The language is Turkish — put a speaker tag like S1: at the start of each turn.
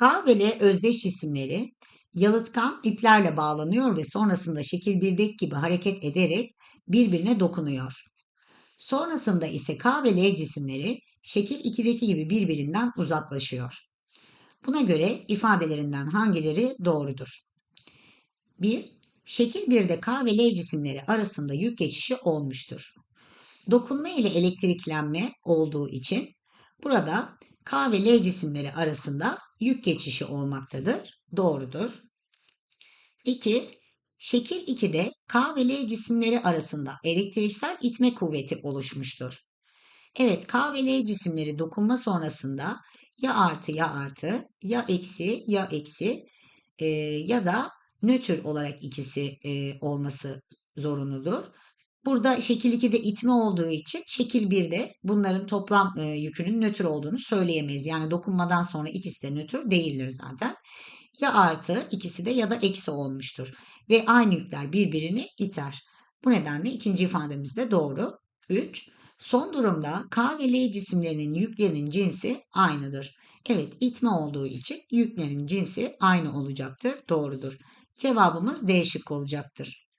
S1: K ve L özdeş cisimleri yalıtkan iplerle bağlanıyor ve sonrasında şekil 1'deki gibi hareket ederek birbirine dokunuyor. Sonrasında ise K ve L cisimleri şekil 2'deki gibi birbirinden uzaklaşıyor. Buna göre ifadelerinden hangileri doğrudur? 1. Şekil 1'de K ve L cisimleri arasında yük geçişi olmuştur. Dokunma ile elektriklenme olduğu için burada K ve L cisimleri arasında yük geçişi olmaktadır. Doğrudur. 2. Şekil 2'de K ve L cisimleri arasında elektriksel itme kuvveti oluşmuştur. Evet K ve L cisimleri dokunma sonrasında ya artı ya artı ya eksi ya eksi e, ya da nötr olarak ikisi e, olması zorunludur. Burada şekil 2'de itme olduğu için şekil 1'de bunların toplam e, yükünün nötr olduğunu söyleyemeyiz. Yani dokunmadan sonra ikisi de nötr değildir zaten. Ya artı ikisi de ya da eksi olmuştur. Ve aynı yükler birbirini iter. Bu nedenle ikinci ifademiz de doğru. 3. Son durumda K ve L cisimlerinin yüklerinin cinsi aynıdır. Evet itme olduğu için yüklerin cinsi aynı olacaktır. Doğrudur. Cevabımız D şıkkı olacaktır.